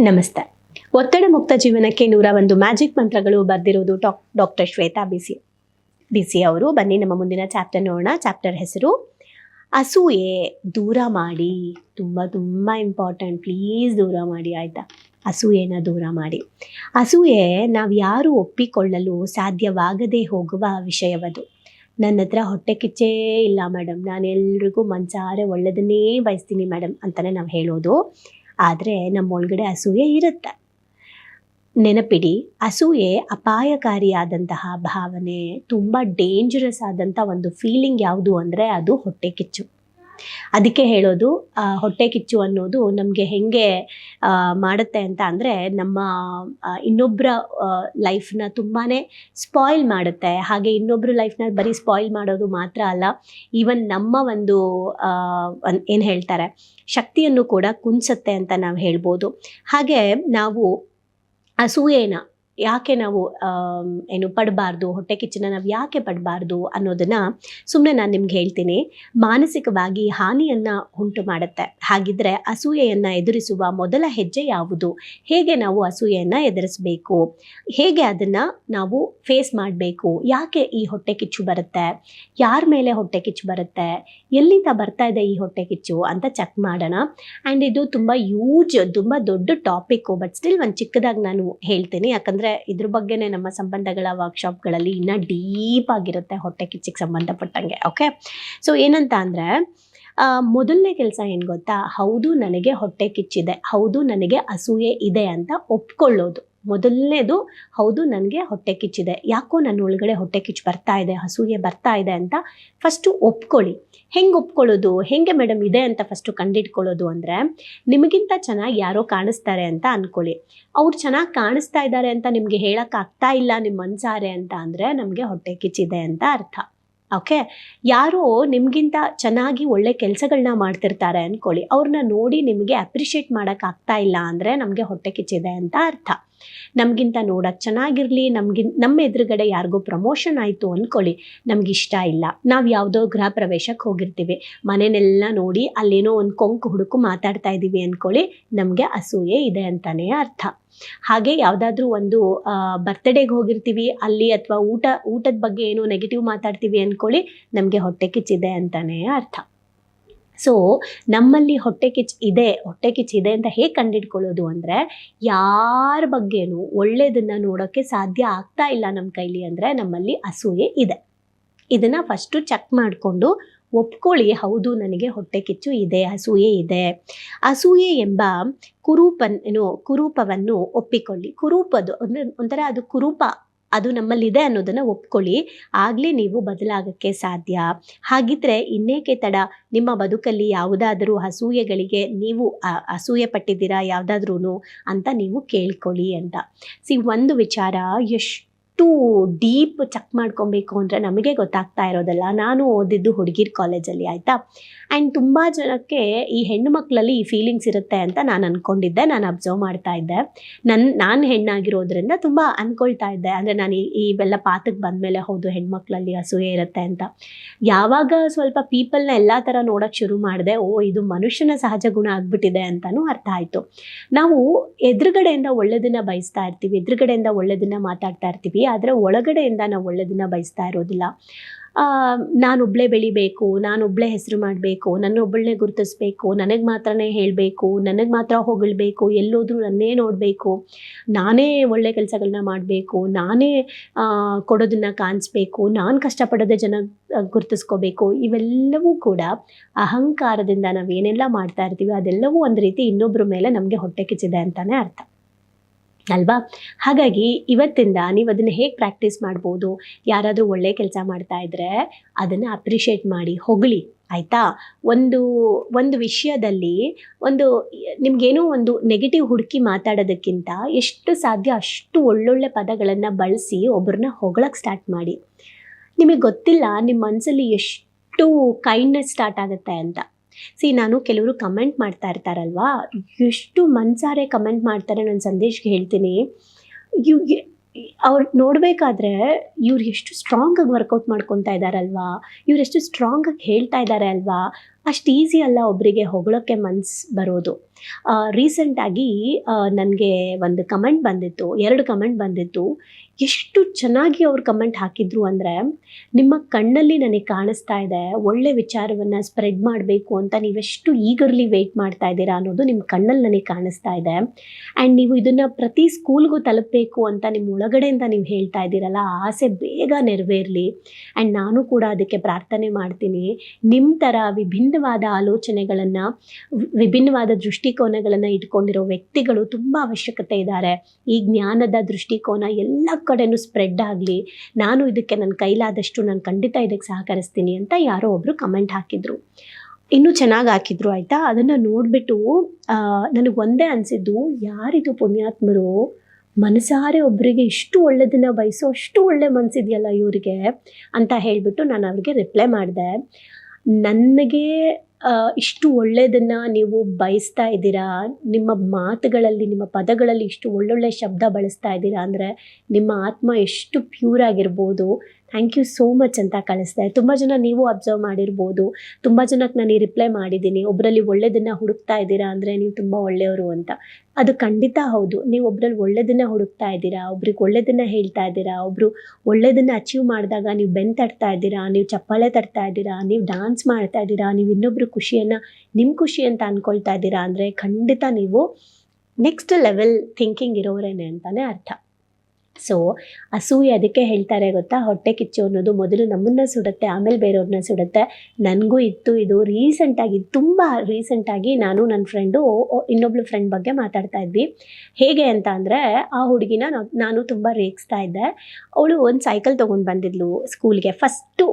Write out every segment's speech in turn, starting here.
ನಮಸ್ತೆ. ಒತ್ತಡ ಮುಕ್ತ ಜೀವನಕ್ಕೆ ನೂರ ಒಂದು ಮ್ಯಾಜಿಕ್ ಮಂತ್ರಗಳು ಬರೆದಿರುವುದು ಡಾಕ್, ಡಾಕ್ಟರ್ ಶ್ವೇತಾ ಬಿಸಿ ಬಿಸಿ ಅವರು. ಬನ್ನಿ, ನಮ್ಮ ಮುಂದಿನ ಚಾಪ್ಟರ್ ನೋಡೋಣ. ಚಾಪ್ಟರ್ ಹೆಸರು, ಅಸೂಯೆ ದೂರ ಮಾಡಿ. ತುಂಬ ತುಂಬ ಇಂಪಾರ್ಟೆಂಟ್. ಪ್ಲೀಸ್ ದೂರ ಮಾಡಿ, ಆಯಿತಾ? ಅಸೂಯೆನ ದೂರ ಮಾಡಿ. ಅಸೂಯೆ ನಾವು ಯಾರು ಒಪ್ಪಿಕೊಳ್ಳಲು ಸಾಧ್ಯವಾಗದೇ ಹೋಗುವ ವಿಷಯವದು. ನನ್ನ ಹತ್ರ ಹೊಟ್ಟೆ ಕಿಚ್ಚೇ ಇಲ್ಲ ಮೇಡಮ್ ನಾನು ಎಲ್ರಿಗೂ ಮಂಚಾರೆ ಒಳ್ಳೆಯದನ್ನೇ ಬಯಸ್ತೀನಿ ಮೇಡಮ್ ಅಂತಲೇ ನಾವು ಹೇಳೋದು. ಆದರೆ ನಮ್ಮೊಳಗಡೆ ಅಸೂಯೆ ಇರುತ್ತೆ. ನೆನಪಿಡಿ, ಅಸೂಯೆ ಅಪಾಯಕಾರಿಯಾದಂತಹ ಭಾವನೆ, ತುಂಬ ಡೇಂಜರಸ್ ಆದಂಥ ಒಂದು ಫೀಲಿಂಗ್ ಯಾವುದು ಅಂದರೆ ಅದು ಹೊಟ್ಟೆ ಕಿಚ್ಚು. ಅದಕ್ಕೆ ಹೇಳೋದು ಹೊಟ್ಟೆ ಕಿಚ್ಚು ಅನ್ನೋದು ನಮಗೆ ಹೆಂಗೆ ಮಾಡುತ್ತೆ ಅಂತ ಅಂದರೆ ನಮ್ಮ ಇನ್ನೊಬ್ಬರ ಲೈಫ್ನ ತುಂಬಾ ಸ್ಪಾಯ್ಲ್ ಮಾಡುತ್ತೆ. ಹಾಗೆ ಇನ್ನೊಬ್ಬರ ಲೈಫ್ನ ಬರೀ ಸ್ಪಾಯ್ಲ್ ಮಾಡೋದು ಮಾತ್ರ ಅಲ್ಲ ಈವನ್ ನಮ್ಮ ಒಂದು ಏನು ಹೇಳ್ತಾರೆ ಶಕ್ತಿಯನ್ನು ಕೂಡ ಕುಂದಿಸುತ್ತೆ ಅಂತ ನಾವು ಹೇಳ್ಬೋದು. ಹಾಗೆ ನಾವು ಅಸೂಯೆನ ಯಾಕೆ ನಾವು ಏನು ಪಡಬಾರ್ದು? ಹೊಟ್ಟೆ ಕಿಚ್ಚನ್ನ ನಾವು ಯಾಕೆ ಪಡಬಾರ್ದು ಅನ್ನೋದನ್ನ ಸುಮ್ಮನೆ ನಾನು ನಿಮ್ಗೆ ಹೇಳ್ತೀನಿ. ಮಾನಸಿಕವಾಗಿ ಹಾನಿಯನ್ನ ಉಂಟು ಮಾಡುತ್ತೆ. ಹಾಗಿದ್ರೆ ಅಸೂಯೆಯನ್ನು ಎದುರಿಸುವ ಮೊದಲ ಹೆಜ್ಜೆ ಯಾವುದು? ಹೇಗೆ ನಾವು ಅಸೂಯೆಯನ್ನು ಎದುರಿಸಬೇಕು? ಹೇಗೆ ಅದನ್ನು ನಾವು ಫೇಸ್ ಮಾಡಬೇಕು? ಯಾಕೆ ಈ ಹೊಟ್ಟೆ ಕಿಚ್ಚು ಬರುತ್ತೆ? ಯಾರ ಮೇಲೆ ಹೊಟ್ಟೆ ಕಿಚ್ಚು ಬರುತ್ತೆ? ಎಲ್ಲಿಂದ ಬರ್ತಾ ಇದೆ ಈ ಹೊಟ್ಟೆ ಕಿಚ್ಚು ಅಂತ ಚೆಕ್ ಮಾಡೋಣ. ಆ್ಯಂಡ್ ಇದು ತುಂಬ ಯೂಜ್ ತುಂಬ ದೊಡ್ಡ ಟಾಪಿಕ್ಕು ಬಟ್ ಸ್ಟಿಲ್ ಒಂದು ಚಿಕ್ಕದಾಗಿ ನಾನು ಹೇಳ್ತೀನಿ. ಯಾಕಂದರೆ ಇದ್ರ ಬಗ್ಗೆನೇ ನಮ್ಮ ಸಂಬಂಧಗಳ ವರ್ಕ್ಶಾಪ್ಗಳಲ್ಲಿ ಇನ್ನ ಡೀಪ್ ಆಗಿರುತ್ತೆ ಹೊಟ್ಟೆ ಕಿಚ್ಚಿಗೆ ಸಂಬಂಧಪಟ್ಟಂಗೆ ಓಕೆ ಸೊ ಏನಂತ ಅಂದರೆ ಮೊದಲನೇ ಕೆಲಸ ಏನು ಗೊತ್ತಾ? ಹೌದು, ನನಗೆ ಹೊಟ್ಟೆ ಕಿಚ್ಚಿದೆ, ಹೌದು, ನನಗೆ ಅಸೂಯೆ ಇದೆ ಅಂತ ಒಪ್ಕೊಳ್ಳೋದು. ಮೊದಲನೇದು, ಹೌದು, ನನಗೆ ಹೊಟ್ಟೆ ಕಿಚ್ಚಿದೆ. ಯಾಕೋ ನನ್ನ ಒಳಗಡೆ ಹೊಟ್ಟೆ ಕಿಚ್ಚು ಬರ್ತಾ ಇದೆ ಹಸುವಿಗೆ ಬರ್ತಾ ಇದೆ ಅಂತ ಫಸ್ಟು ಒಪ್ಕೊಳ್ಳಿ. ಹೆಂಗೆ ಒಪ್ಕೊಳ್ಳೋದು? ಹೆಂಗೆ ಮೇಡಮ್ ಇದೆ ಅಂತ ಫಸ್ಟು ಕಂಡಿಟ್ಕೊಳ್ಳೋದು ಅಂದರೆ, ನಿಮಗಿಂತ ಚೆನ್ನಾಗಿ ಯಾರೋ ಕಾಣಿಸ್ತಾರೆ ಅಂತ ಅಂದ್ಕೊಳ್ಳಿ ಅವ್ರು ಚೆನ್ನಾಗಿ ಕಾಣಿಸ್ತಾ ಇದ್ದಾರೆ ಅಂತ ನಿಮಗೆ ಹೇಳೋಕ್ಕಾಗ್ತಾ ಇಲ್ಲ ನಿಮ್ಮ ಮನ್ಸಾರೆ ಅಂತ ಅಂದರೆ, ನಮಗೆ ಹೊಟ್ಟೆ ಕಿಚ್ಚಿದೆ ಅಂತ ಅರ್ಥ. ಓಕೆ? ಯಾರೋ ನಿಮಗಿಂತ ಚೆನ್ನಾಗಿ ಒಳ್ಳೆ ಕೆಲಸಗಳನ್ನ ಮಾಡ್ತಿರ್ತಾರೆ ಅಂದ್ಕೊಳ್ಳಿ ಅವ್ರನ್ನ ನೋಡಿ ನಿಮಗೆ ಅಪ್ರಿಷಿಯೇಟ್ ಮಾಡೋಕ್ಕಾಗ್ತಾ ಇಲ್ಲ ಅಂದರೆ ನಮಗೆ ಹೊಟ್ಟೆ ಕಿಚ್ಚಿದೆ ಅಂತ ಅರ್ಥ. ನಮಗಿಂತ ನೋಡೋಕೆ ಚೆನ್ನಾಗಿರಲಿ ನಮ್ಗಿನ್ ನಮ್ಮ ಎದುರುಗಡೆ ಯಾರಿಗೂ ಪ್ರಮೋಷನ್ ಆಯಿತು ಅಂದ್ಕೊಳ್ಳಿ ನಮ್ಗೆ ಇಷ್ಟ ಇಲ್ಲ. ನಾವು ಯಾವುದೋ ಗೃಹ ಪ್ರವೇಶಕ್ಕೆ ಹೋಗಿರ್ತೀವಿ. ಮನೆನೆಲ್ಲ ನೋಡಿ ಅಲ್ಲೇನೋ ಒಂದು ಕೊಂಕು ಹುಡುಕು ಮಾತಾಡ್ತಾ ಇದ್ದೀವಿ ಅಂದ್ಕೊಳ್ಳಿ ನಮಗೆ ಅಸೂಯೆ ಇದೆ ಅಂತಲೇ ಅರ್ಥ. ಹಾಗೆ ಯಾವುದಾದ್ರೂ ಒಂದು ಬರ್ತ್ಡೇಗೆ ಹೋಗಿರ್ತೀವಿ, ಅಲ್ಲಿ ಅಥವಾ ಊಟ, ಊಟದ ಬಗ್ಗೆ ಏನು ನೆಗೆಟಿವ್ ಮಾತಾಡ್ತೀವಿ ಅಂದ್ಕೊಳ್ಳಿ ನಮಗೆ ಹೊಟ್ಟೆ ಕಿಚ್ಚಿದೆ ಅಂತಲೇ ಅರ್ಥ. ಸೊ ನಮ್ಮಲ್ಲಿ ಹೊಟ್ಟೆ ಕಿಚ್ಚು ಇದೆ, ಹೊಟ್ಟೆ ಕಿಚ್ಚು ಇದೆ ಅಂತ ಹೇಗೆ ಕಂಡಿಡ್ಕೊಳ್ಳೋದು ಅಂದರೆ, ಯಾರ ಬಗ್ಗೆನೂ ಒಳ್ಳೆಯದನ್ನು ನೋಡೋಕ್ಕೆ ಸಾಧ್ಯ ಆಗ್ತಾ ಇಲ್ಲ ನಮ್ಮ ಕೈಲಿ ಅಂದರೆ ನಮ್ಮಲ್ಲಿ ಅಸೂಯೆ ಇದೆ. ಇದನ್ನು ಫಸ್ಟು ಚೆಕ್ ಮಾಡಿಕೊಂಡು ಒಪ್ಕೊಳ್ಳಿ, ಹೌದು, ನನಗೆ ಹೊಟ್ಟೆ ಕಿಚ್ಚು ಇದೆ, ಅಸೂಯೆ ಇದೆ. ಅಸೂಯೆ ಎಂಬ ಕುರೂಪನ್ನು ಕುರೂಪವನ್ನು ಒಪ್ಪಿಕೊಳ್ಳಿ. ಕುರೂಪದು ಅಂದರೆ ಒಂಥರ ಅದು ಕುರೂಪ, ಅದು ನಮ್ಮಲ್ಲಿದೆ ಅನ್ನೋದನ್ನು ಒಪ್ಕೊಳ್ಳಿ. ಆಗಲೇ ನೀವು ಬದಲಾಗಕ್ಕೆ ಸಾಧ್ಯ. ಹಾಗಿದ್ರೆ ಇನ್ನೇಕೆ ತಡ? ನಿಮ್ಮ ಬದುಕಲ್ಲಿ ಯಾವುದಾದರೂ ಅಸೂಯೆಗಳಿಗೆ ನೀವು ಅಸೂಯೆ ಪಟ್ಟಿದ್ದೀರಾ ಯಾವುದಾದ್ರೂ ಅಂತ ನೀವು ಕೇಳ್ಕೊಳ್ಳಿ ಅಂತ. ಸಿ, ಒಂದು ವಿಚಾರ ಎಷ್ಟು ಡೀಪ್ ಚೆಕ್ ಮಾಡ್ಕೊಬೇಕು ಅಂದರೆ ನಮಗೆ ಗೊತ್ತಾಗ್ತಾ ಇರೋದಲ್ಲ. ನಾನು ಓದಿದ್ದು ಹುಡುಗಿರ್ ಕಾಲೇಜಲ್ಲಿ, ಆಯಿತಾ? ಆ್ಯಂಡ್ ತುಂಬ ಜನಕ್ಕೆ ಈ ಹೆಣ್ಣು ಮಕ್ಕಳಲ್ಲಿ ಈ ಫೀಲಿಂಗ್ಸ್ ಇರುತ್ತೆ ಅಂತ ನಾನು ಅಂದ್ಕೊಂಡಿದ್ದೆ ನಾನು ಅಬ್ಸರ್ವ್ ಮಾಡ್ತಾ ಇದ್ದೆ. ನನ್ನ ನಾನು ಹೆಣ್ಣಾಗಿರೋದ್ರಿಂದ ತುಂಬ ಅಂದ್ಕೊಳ್ತಾ ಇದ್ದೆ. ಅಂದರೆ ನಾನು ಇವೆಲ್ಲ ಪಾತಕ್ಕೆ ಬಂದಮೇಲೆ ಹೌದು ಹೆಣ್ಮಕ್ಳಲ್ಲಿ ಅಸೂಯೆ ಇರುತ್ತೆ ಅಂತ. ಯಾವಾಗ ಸ್ವಲ್ಪ ಪೀಪಲ್ನ ಎಲ್ಲ ಥರ ನೋಡೋಕ್ಕೆ ಶುರು ಮಾಡಿದೆ, ಓ, ಇದು ಮನುಷ್ಯನ ಸಹಜ ಗುಣ ಆಗ್ಬಿಟ್ಟಿದೆ ಅಂತಲೂ ಅರ್ಥ ಆಯಿತು. ನಾವು ಎದುರುಗಡೆಯಿಂದ ಒಳ್ಳೆಯದನ್ನು ಬಯಸ್ತಾ ಇರ್ತೀವಿ, ಎದುರುಗಡೆಯಿಂದ ಒಳ್ಳೆಯದನ್ನು ಮಾತಾಡ್ತಾ ಇರ್ತೀವಿ. ಆದರೆ ಒಳಗಡೆಯಿಂದ ನಾವು ಒಳ್ಳೆಯದನ್ನ ಬಯಸ್ತಾ ಇರೋದಿಲ್ಲ. ನಾನೊಬ್ಬಳೇ ಬೆಳಿಬೇಕು ನಾನೊಬ್ಬಳೇ ಹೆಸರು ಮಾಡಬೇಕು ನನ್ನೊಬ್ಬಳನ್ನೇ ಗುರುತಿಸ್ಬೇಕು, ನನಗೆ ಮಾತ್ರನೇ ಹೇಳಬೇಕು, ನನಗೆ ಮಾತ್ರ ಹೊಗಳಬೇಕು, ಎಲ್ಲೋದ್ರೂ ನನ್ನೇ ನೋಡಬೇಕು, ನಾನೇ ಒಳ್ಳೆ ಕೆಲಸಗಳನ್ನ ಮಾಡಬೇಕು, ನಾನೇ ಕೊಡೋದನ್ನು ಕೊಡೋದನ್ನ ಕಾಣಿಸ್ಬೇಕು, ನಾನು ಕಷ್ಟಪಡೋದೇ ಜನ ಗುರುತಿಸ್ಕೋಬೇಕು, ಇವೆಲ್ಲವೂ ಕೂಡ ಅಹಂಕಾರದಿಂದ ನಾವು ಏನೆಲ್ಲ ಮಾಡ್ತಾ ಇರ್ತೀವಿ ಅದೆಲ್ಲವೂ ಒಂದು ರೀತಿ ಇನ್ನೊಬ್ಬರ ಮೇಲೆ ನಮಗೆ ಹೊಟ್ಟೆ ಕಿಚ್ಚಿದೆ ಅಂತಲೇ ಅರ್ಥ. ಅಲ್ವಾ? ಹಾಗಾಗಿ ಇವತ್ತಿಂದ ನೀವು ಅದನ್ನು ಹೇಗೆ ಪ್ರಾಕ್ಟೀಸ್ ಮಾಡ್ಬೋದು? ಯಾರಾದರೂ ಒಳ್ಳೆ ಕೆಲಸ ಮಾಡ್ತಾ ಇದ್ದರೆ ಅದನ್ನು ಅಪ್ರಿಷಿಯೇಟ್ ಮಾಡಿ ಹೊಗಳಿ ಆಯಿತಾ? ಒಂದು ಒಂದು ವಿಷಯದಲ್ಲಿ ಒಂದು, ನಿಮಗೇನೋ ಒಂದು ನೆಗೆಟಿವ್ ಹುಡುಕಿ ಮಾತಾಡೋದಕ್ಕಿಂತ ಎಷ್ಟು ಸಾಧ್ಯ ಅಷ್ಟು ಒಳ್ಳೊಳ್ಳೆ ಪದಗಳನ್ನು ಬಳಸಿ ಒಬ್ಬರನ್ನ ಹೊಗಳಕ್ಕೆ ಸ್ಟಾರ್ಟ್ ಮಾಡಿ. ನಿಮಗೆ ಗೊತ್ತಿಲ್ಲ ನಿಮ್ಮ ಮನಸ್ಸಲ್ಲಿ ಎಷ್ಟು ಕೈಂಡ್ನೆಸ್ ಸ್ಟಾರ್ಟ್ ಆಗುತ್ತೆ ಅಂತ. ಸಿ, ನಾನು ಕೆಲವರು ಕಮೆಂಟ್ ಮಾಡ್ತಾ ಇರ್ತಾರಲ್ವಾ? ಎಷ್ಟು ಮನ್ಸಾರೆ ಕಮೆಂಟ್ ಮಾಡ್ತಾರೆ ನನ್ನ ಸಂದೇಶ್ಗೆ ಹೇಳ್ತೀನಿ. ಇವ್ ಅವ್ರು ನೋಡಬೇಕಾದ್ರೆ ಇವ್ರು ಎಷ್ಟು ಸ್ಟ್ರಾಂಗಾಗಿ ವರ್ಕೌಟ್ ಮಾಡ್ಕೊತಾ ಇದ್ದಾರಲ್ವಾ ಇವ್ರು ಎಷ್ಟು ಸ್ಟ್ರಾಂಗಾಗಿ ಹೇಳ್ತಾ ಇದ್ದಾರೆ ಅಲ್ವಾ? ಅಷ್ಟು ಈಸಿ ಅಲ್ಲ ಒಬ್ಬರಿಗೆ ಹೊಗಳೋಕ್ಕೆ ಮನ್ಸು ಬರೋದು. ರೀಸೆಂಟಾಗಿ ನನಗೆ ಒಂದು ಕಮೆಂಟ್ ಬಂದಿತ್ತು, ಎರಡು ಕಮೆಂಟ್ ಬಂದಿತ್ತು. ಎಷ್ಟು ಚೆನ್ನಾಗಿ ಅವ್ರು ಕಮೆಂಟ್ ಹಾಕಿದ್ರು ಅಂದರೆ, ನಿಮ್ಮ ಕಣ್ಣಲ್ಲಿ ನನಗೆ ಕಾಣಿಸ್ತಾ ಇದೆ, ಒಳ್ಳೆ ವಿಚಾರವನ್ನು ಸ್ಪ್ರೆಡ್ ಮಾಡಬೇಕು ಅಂತ ನೀವೆಷ್ಟು ಈಗರ್ಲಿ ವೆಯ್ಟ್ ಮಾಡ್ತಾ ಇದ್ದೀರಾ ಅನ್ನೋದು ನಿಮ್ಮ ಕಣ್ಣಲ್ಲಿ ನನಗೆ ಕಾಣಿಸ್ತಾ ಇದೆ. ಆ್ಯಂಡ್ ನೀವು ಇದನ್ನು ಪ್ರತಿ ಸ್ಕೂಲ್ಗೂ ತಲುಪಬೇಕು ಅಂತ ನಿಮ್ಮ ಒಳಗಡೆಯಿಂದ ನೀವು ಹೇಳ್ತಾ ಇದ್ದೀರಲ್ಲ ಆಸೆ ಬೇಗ ನೆರವೇರಲಿ. ಆ್ಯಂಡ್ ನಾನು ಕೂಡ ಅದಕ್ಕೆ ಪ್ರಾರ್ಥನೆ ಮಾಡ್ತೀನಿ. ನಿಮ್ಮ ಥರ ವಿಭಿನ್ನವಾದ ಆಲೋಚನೆಗಳನ್ನು ವಿಭಿನ್ನವಾದ ದೃಷ್ಟಿಕೋನಗಳನ್ನು ಇಟ್ಕೊಂಡಿರೋ ವ್ಯಕ್ತಿಗಳು ತುಂಬ ಅವಶ್ಯಕತೆ ಇದ್ದಾರೆ ಈ ಜ್ಞಾನದ ದೃಷ್ಟಿಕೋನ ಎಲ್ಲ ಕಡೆನೂ ಸ್ಪ್ರೆಡ್ ಆಗಲಿ, ನಾನು ಇದಕ್ಕೆ ನನ್ನ ಕೈಲಾದಷ್ಟು ನಾನು ಖಂಡಿತ ಇದಕ್ಕೆ ಸಹಕರಿಸ್ತೀನಿ ಅಂತ ಯಾರೋ ಒಬ್ಬರು ಕಮೆಂಟ್ ಹಾಕಿದ್ರು. ಇನ್ನೂ ಚೆನ್ನಾಗಿ ಹಾಕಿದ್ರು, ಆಯಿತಾ? ಅದನ್ನು ನೋಡಿಬಿಟ್ಟು ನನಗೆ ಒಂದೇ ಅನಿಸಿದ್ದು, ಯಾರಿದು ಪುಣ್ಯಾತ್ಮರು ಮನಸಾರೆ ಒಬ್ಬರಿಗೆ ಇಷ್ಟು ಒಳ್ಳೆಯದನ್ನು ಬಯಸೋ ಅಷ್ಟು ಒಳ್ಳೆ ಮನಸ್ಸಿದೆಯಲ್ಲ ಇವರಿಗೆ ಅಂತ ಹೇಳಿಬಿಟ್ಟು ನಾನು ಅವ್ರಿಗೆ ರಿಪ್ಲೈ ಮಾಡಿದೆ. ನನಗೆ ಇಷ್ಟು ಒಳ್ಳೆಯದನ್ನು ನೀವು ಬಯಸ್ತಾ ಇದ್ದೀರಾ? ನಿಮ್ಮ ಮಾತುಗಳಲ್ಲಿ, ನಿಮ್ಮ ಪದಗಳಲ್ಲಿ ಇಷ್ಟು ಒಳ್ಳೊಳ್ಳೆ ಶಬ್ದ ಬಳಸ್ತಾ ಇದ್ದೀರಾ? ಅಂದರೆ ನಿಮ್ಮ ಆತ್ಮ ಎಷ್ಟು ಪ್ಯೂರ್ ಆಗಿರ್ಬೋದು? ಥ್ಯಾಂಕ್ ಯು ಸೋ ಮಚ್ ಅಂತ ಕಳಿಸ್ದೆ. ತುಂಬ ಜನ ನೀವು ಅಬ್ಸರ್ವ್ ಮಾಡಿರ್ಬೋದು. ತುಂಬ ಜನಕ್ಕೆ ನಾನು ರಿಪ್ಲೈ ಮಾಡಿದ್ದೀನಿ. ಒಬ್ಬರಲ್ಲಿ ಒಳ್ಳೆಯದನ್ನು ಹುಡುಕ್ತಾ ಇದ್ದೀರಾ ಅಂದರೆ ನೀವು ತುಂಬ ಒಳ್ಳೆಯವರು ಅಂತ. ಅದು ಖಂಡಿತ ಹೌದು. ನೀವು ಒಬ್ಬರಲ್ಲಿ ಒಳ್ಳೆಯದನ್ನು ಹುಡುಕ್ತಾ ಇದ್ದೀರಾ, ಒಬ್ರಿಗೆ ಒಳ್ಳೆಯದನ್ನು ಹೇಳ್ತಾ ಇದ್ದೀರಾ ಒಬ್ಬರು ಒಳ್ಳೆಯದನ್ನು ಅಚೀವ್ ಮಾಡಿದಾಗ ನೀವು ಬೆನ್ ತಟ್ತಾ ಇದ್ದೀರಾ, ನೀವು ಚಪ್ಪಾಳೆ ತಟ್ತಾ ಇದ್ದೀರಾ, ನೀವು ಡಾನ್ಸ್ ಮಾಡ್ತಾ ಇದ್ದೀರಾ, ನೀವು ಇನ್ನೊಬ್ರು ಖುಷಿಯನ್ನು ನಿಮ್ಮ ಖುಷಿ ಅಂತ ಅಂದ್ಕೊಳ್ತಾ ಇದ್ದೀರಾ ಅಂದರೆ ಖಂಡಿತ ನೀವು ನೆಕ್ಸ್ಟ್ ಲೆವೆಲ್ ಥಿಂಕಿಂಗ್ ಇರೋರೇನೆ ಅಂತಲೇ ಅರ್ಥ. ಸೊ ಅಸೂಯೆ ಅದಕ್ಕೆ ಹೇಳ್ತಾರೆ ಗೊತ್ತಾ? ಹೊಟ್ಟೆ ಕಿಚ್ಚು ಅನ್ನೋದು ಮೊದಲು ನಮ್ಮನ್ನು ಸುಡುತ್ತೆ, ಆಮೇಲೆ ಬೇರೆಯವ್ರನ್ನ ಸುಡುತ್ತೆ. ನನಗೂ ಇತ್ತು ಇದು ರೀಸೆಂಟಾಗಿ ತುಂಬ ರೀಸೆಂಟಾಗಿ ನಾನು ನನ್ನ ಫ್ರೆಂಡು ಇನ್ನೊಬ್ಳು ಫ್ರೆಂಡ್ ಬಗ್ಗೆ ಮಾತಾಡ್ತಾ ಇದ್ವಿ. ಹೇಗೆ ಅಂತ ಅಂದರೆ, ಆ ಹುಡುಗಿನ ನಾನು ತುಂಬ ರೇಗಿಸ್ತಾ ಇದ್ದೆ. ಅವಳು ಒಂದು ಸೈಕಲ್ ತೊಗೊಂಡು ಬಂದಿದ್ಲು ಸ್ಕೂಲ್ಗೆ ಫಸ್ಟು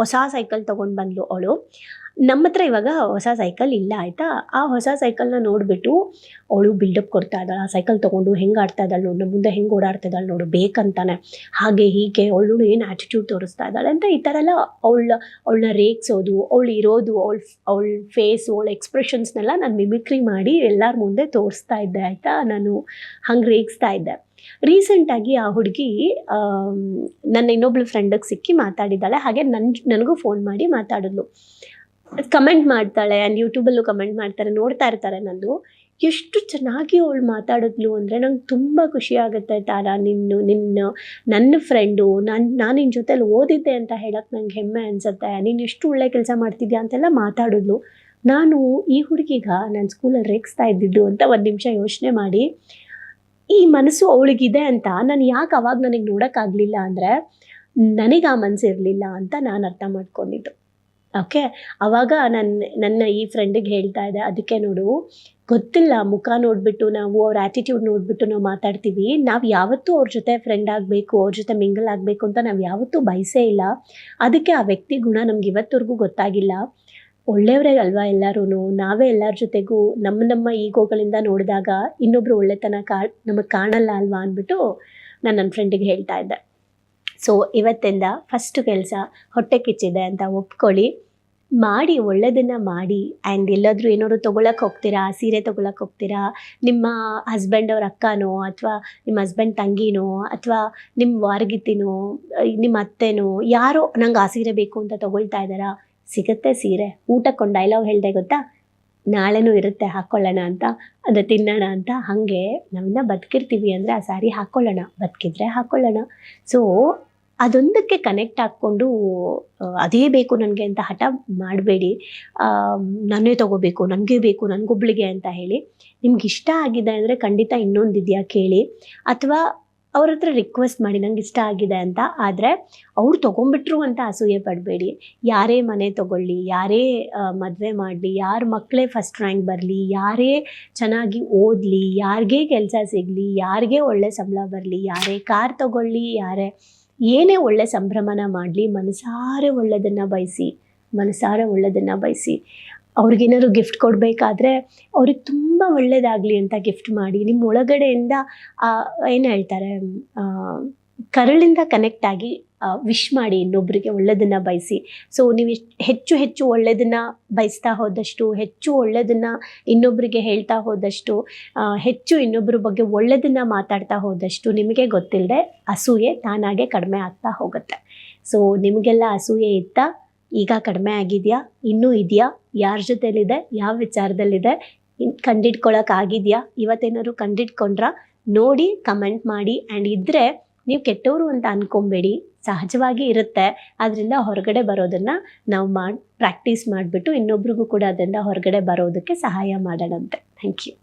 ಹೊಸ ಸೈಕಲ್ ತೊಗೊಂಡು ಬಂದಳು ಅವಳು. ನಮ್ಮ ಹತ್ರ ಇವಾಗ ಹೊಸ ಸೈಕಲ್ ಇಲ್ಲ, ಆಯಿತಾ? ಆ ಹೊಸ ಸೈಕಲ್ನ ನೋಡಿಬಿಟ್ಟು ಅವಳು ಬಿಲ್ಡಪ್ ಕೊಡ್ತಾ ಇದ್ದಾಳೆ, ಆ ಸೈಕಲ್ ತೊಗೊಂಡು ಹೆಂಗೆ ಆಡ್ತಾ ಇದ್ದಾಳೆ ನೋಡು ಮುಂದೆ ಹೆಂಗೆ ಓಡಾಡ್ತಾ ಇದ್ದಾಳೆ ನೋಡು, ಬೇಕಂತಾನೆ. ಹಾಗೆ ಹೀಗೆ ಅವಳು ಏನು ಆ್ಯಟಿಟ್ಯೂಡ್ ತೋರಿಸ್ತಾ ಇದ್ದಾಳೆ ಅಂತ ಈ ಥರ ಎಲ್ಲ ಅವಳ ಅವಳನ್ನ ರೇಗಿಸೋದು ಅವಳು ಇರೋದು, ಅವಳ ಅವಳ ಫೇಸ್ ಅವಳ ಎಕ್ಸ್ಪ್ರೆಷನ್ಸ್ನೆಲ್ಲ ನಾನು ಮಿಮಿಕ್ರಿ ಮಾಡಿ ಎಲ್ಲರ ಮುಂದೆ ತೋರಿಸ್ತಾ ಇದ್ದೆ, ಆಯಿತಾ? ನಾನು ಹಂಗೆ ರೇಗಿಸ್ತಾ ಇದ್ದೆ. ರೀಸೆಂಟಾಗಿ ಆ ಹುಡುಗಿ ನನ್ನ ಇನ್ನೊಬ್ಳು ಫ್ರೆಂಡಿಗೆ ಸಿಕ್ಕಿ ಮಾತಾಡಿದ್ದಾಳೆ, ಹಾಗೆ ನನ್ನ ನನಗೂ ಫೋನ್ ಮಾಡಿ ಮಾತಾಡಿದ್ಲು. ಕಮೆಂಟ್ ಮಾಡ್ತಾಳೆ ಆ್ಯಂಡ್ ಯೂಟ್ಯೂಬಲ್ಲೂ ಕಮೆಂಟ್ ಮಾಡ್ತಾರೆ, ನೋಡ್ತಾ ಇರ್ತಾರೆ ನಂದು. ಎಷ್ಟು ಚೆನ್ನಾಗಿ ಅವಳು ಮಾತಾಡಿದ್ಲು ಅಂದರೆ ನಂಗೆ ತುಂಬ ಖುಷಿ ಆಗುತ್ತೆ ತಾರಾ, ನಿನ್ನ ನಿನ್ನ, ನನ್ನ ಫ್ರೆಂಡು ನಾನು ನಾನು ನಿನ್ನ ಜೊತೆಲಿ ಓದಿದ್ದೆ ಅಂತ ಹೇಳಕ್ಕೆ ನಂಗೆ ಹೆಮ್ಮೆ ಅನಿಸುತ್ತೆ. ನೀನು ಎಷ್ಟು ಒಳ್ಳೆ ಕೆಲಸ ಮಾಡ್ತಿದ್ಯಾ ಅಂತೆಲ್ಲ ಮಾತಾಡಿದ್ಲು. ನಾನು ಈ ಹುಡುಗಿಗ ನಾನು ಸ್ಕೂಲಲ್ಲಿ ರೇಗಿಸ್ತಾ ಇದ್ದಿದ್ದು ಅಂತ ಒಂದು ನಿಮಿಷ ಯೋಚನೆ ಮಾಡಿ, ಈ ಮನಸ್ಸು ಅವಳಿಗಿದೆ ಅಂತ ನಾನು ಯಾಕೆ ಅವಾಗ ನನಗೆ ನೋಡೋಕ್ಕಾಗಲಿಲ್ಲ ಅಂದರೆ, ನನಗೆ ಆ ಮನಸ್ಸು ಇರಲಿಲ್ಲ ಅಂತ ನಾನು ಅರ್ಥ ಮಾಡ್ಕೊಂಡಿದ್ದು. ಓಕೆ ಅವಾಗ ನನ್ನ ನನ್ನ ಈ ಫ್ರೆಂಡಿಗೆ ಹೇಳ್ತಾ ಇದ್ದೆ, ಅದಕ್ಕೆ ನೋಡು, ಗೊತ್ತಿಲ್ಲ, ಮುಖ ನೋಡಿಬಿಟ್ಟು ನಾವು ಅವ್ರ ಆ್ಯಟಿಟ್ಯೂಡ್ ನೋಡಿಬಿಟ್ಟು ನಾವು ಮಾತಾಡ್ತೀವಿ. ನಾವು ಯಾವತ್ತೂ ಅವ್ರ ಜೊತೆ ಫ್ರೆಂಡ್ ಆಗಬೇಕು, ಅವ್ರ ಜೊತೆ ಮಿಂಗಲ್ ಆಗಬೇಕು ಅಂತ ನಾವು ಯಾವತ್ತೂ ಬಯಸೇ ಇಲ್ಲ. ಅದಕ್ಕೆ ಆ ವ್ಯಕ್ತಿ ಗುಣ ನಮ್ಗೆ ಇವತ್ತವರೆಗೂ ಗೊತ್ತಾಗಿಲ್ಲ. ಒಳ್ಳೆಯವರೇ ಅಲ್ವಾ ಎಲ್ಲರೂ ನಾವೇ ಎಲ್ಲರ ಜೊತೆಗೂ ನಮ್ಮ ನಮ್ಮ ಈಗೋಗಳಿಂದ ನೋಡಿದಾಗ ಇನ್ನೊಬ್ರು ಒಳ್ಳೆತನ ಕಾ ನಮಗೆ ಕಾಣಲ್ಲ ಅಲ್ವಾ? ಅಂದ್ಬಿಟ್ಟು ನಾನು ನನ್ನ ಫ್ರೆಂಡಿಗೆ ಹೇಳ್ತಾ ಇದ್ದೆ. ಸೊ ಇವತ್ತಿಂದ ಫಸ್ಟ್ ಕೆಲಸ ಹೊಟ್ಟೆ ಕಿಚ್ಚಿದೆ ಅಂತ ಒಪ್ಕೊಳ್ಳಿ. ಮಾಡಿ ಒಳ್ಳೆಯದನ್ನು ಮಾಡಿ ಆ್ಯಂಡ್ ಎಲ್ಲಾದರೂ ಏನಾದ್ರು ತೊಗೊಳಕ್ಕೆ ಹೋಗ್ತೀರಾ, ಸೀರೆ ತೊಗೊಳಕ್ಕೆ ಹೋಗ್ತೀರಾ, ನಿಮ್ಮ ಹಸ್ಬೆಂಡ್ ಅವ್ರ ಅಕ್ಕನೋ ಅಥವಾ ನಿಮ್ಮ ಹಸ್ಬೆಂಡ್ ತಂಗಿನೋ ಅಥವಾ ನಿಮ್ಮ ವಾರ್ಗಿತಿನೋ ನಿಮ್ಮ ಅತ್ತೆನೋ, ಯಾರೋ ನಂಗೆ ಆ ಸೀರೆ ಬೇಕು ಅಂತ ತೊಗೊಳ್ತಾ ಇದ್ದಾರಾ, ಸಿಗುತ್ತೆ ಸೀರೆ. ಊಟಕ್ಕೊಂದು ಡೈಲಾಗ್ ಹೇಳಿದೆ ಗೊತ್ತಾ? ನಾಳೆನೂ ಇರುತ್ತೆ ಹಾಕ್ಕೊಳ್ಳೋಣ ಅಂತ. ಅದು ತಿನ್ನೋಣ ಅಂತ. ಹಾಗೆ ನಾವಿನ್ನ ಬದುಕಿರ್ತೀವಿ ಅಂದರೆ ಆ ಸಾರಿ ಹಾಕ್ಕೊಳ್ಳೋಣ ಬದುಕಿದ್ರೆ ಹಾಕ್ಕೊಳ್ಳೋಣ ಸೊ ಅದೊಂದಕ್ಕೆ ಕನೆಕ್ಟ್ ಹಾಕ್ಕೊಂಡು ಅದೇ ಬೇಕು ನನಗೆ ಅಂತ ಹಠ ಮಾಡಬೇಡಿ. ನಾನೇ ತಗೋಬೇಕು, ನನಗೆ ಬೇಕು, ನನಗೊಬ್ಳಿಗೆ ಅಂತ ಹೇಳಿ. ನಿಮ್ಗೆ ಇಷ್ಟ ಆಗಿದೆ ಅಂದರೆ ಖಂಡಿತ ಇನ್ನೊಂದು ಇದೆಯಾ ಕೇಳಿ. ಅಥವಾ ಅವ್ರ ಹತ್ರ ರಿಕ್ವೆಸ್ಟ್ ಮಾಡಿ, ನಂಗೆ ಇಷ್ಟ ಆಗಿದೆ ಅಂತ ಆದರೆ ಅವ್ರು ತೊಗೊಂಬಿಟ್ರು ಅಂತ ಅಸೂಯೆ ಪಡಬೇಡಿ. ಯಾರೇ ಮನೆ ತಗೊಳ್ಳಿ, ಯಾರೇ ಮದುವೆ ಮಾಡಲಿ, ಯಾರ ಮಕ್ಕಳೇ ಫಸ್ಟ್ ರ್ಯಾಂಕ್ ಬರಲಿ, ಯಾರೇ ಚೆನ್ನಾಗಿ ಓದಲಿ, ಯಾರಿಗೇ ಕೆಲಸ ಸಿಗಲಿ, ಯಾರಿಗೇ ಒಳ್ಳೆ ಸಂಬಳ ಬರಲಿ, ಯಾರೇ ಕಾರ್ ತಗೊಳ್ಳಿ, ಯಾರೇ ಏನೇ ಒಳ್ಳೆ ಸಂಭ್ರಮನ ಮಾಡಲಿ, ಮನಸಾರೆ ಒಳ್ಳೆಯದನ್ನು ಬಯಸಿ, ಮನಸಾರೆ ಒಳ್ಳೆಯದನ್ನು ಬಯಸಿ, ಅವ್ರಿಗೇನಾದ್ರು ಗಿಫ್ಟ್ ಕೊಡಬೇಕಾದ್ರೆ ಅವ್ರಿಗೆ ತುಂಬ ಒಳ್ಳೆಯದಾಗಲಿ ಅಂತ ಗಿಫ್ಟ್ ಮಾಡಿ ನಿಮ್ಮ ಒಳಗಡೆಯಿಂದ ಏನು ಹೇಳ್ತಾರೆ ಕರಳಿಂದ ಕನೆಕ್ಟ್ ಆಗಿ ವಿಶ್ ಮಾಡಿ ಇನ್ನೊಬ್ಬರಿಗೆ ಒಳ್ಳೆಯದನ್ನು ಬಯಸಿ. ಸೊ ನೀವು ಹೆಚ್ಚು ಹೆಚ್ಚು ಒಳ್ಳೆಯದನ್ನು ಬಯಸ್ತಾ ಹೋದಷ್ಟು, ಹೆಚ್ಚು ಒಳ್ಳೆಯದನ್ನು ಇನ್ನೊಬ್ಬರಿಗೆ ಹೇಳ್ತಾ ಹೋದಷ್ಟು ಹೆಚ್ಚು ಇನ್ನೊಬ್ಬರ ಬಗ್ಗೆ ಒಳ್ಳೆಯದನ್ನು ಮಾತಾಡ್ತಾ ಹೋದಷ್ಟು ನಿಮಗೆ ಗೊತ್ತಿಲ್ಲದೆ ಅಸೂಯೆ ತಾನಾಗೆ ಕಡಿಮೆ ಆಗ್ತಾ ಹೋಗುತ್ತೆ. ಸೊ ನಿಮಗೆಲ್ಲ ಅಸೂಯೆ ಇತ್ತಾ, ಈಗ ಕಡಿಮೆ ಆಗಿದೆಯಾ? ಇನ್ನೂ ಇದೆಯಾ? ಯಾರ ಜೊತೆಯಲ್ಲಿದೆ ಯಾವ ವಿಚಾರದಲ್ಲಿದೆ? ಇನ್ನು ಕಂಡಿಡ್ಕೊಳಕ್ ಆಗಿದೆಯಾ? ಇವತ್ತೇನಾದ್ರು ಕಂಡಿಡ್ಕೊಂಡ್ರ? ನೋಡಿ ಕಮೆಂಟ್ ಮಾಡಿ. ಆ್ಯಂಡ್ ಇದ್ದರೆ ನೀವು ಕೆಟ್ಟವರು ಅಂತ ಅನ್ಕೊಂಬೇಡಿ. ಸಹಜವಾಗಿ ಇರುತ್ತೆ. ಅದರಿಂದ ಹೊರಗಡೆ ಬರೋದನ್ನು ನಾವು ಮಾಡಿ ಪ್ರಾಕ್ಟೀಸ್ ಮಾಡಿಬಿಟ್ಟು ಇನ್ನೊಬ್ರಿಗೂ ಕೂಡ ಅದರಿಂದ ಹೊರಗಡೆ ಬರೋದಕ್ಕೆ ಸಹಾಯ ಮಾಡೋಣಂತೆ. Thank you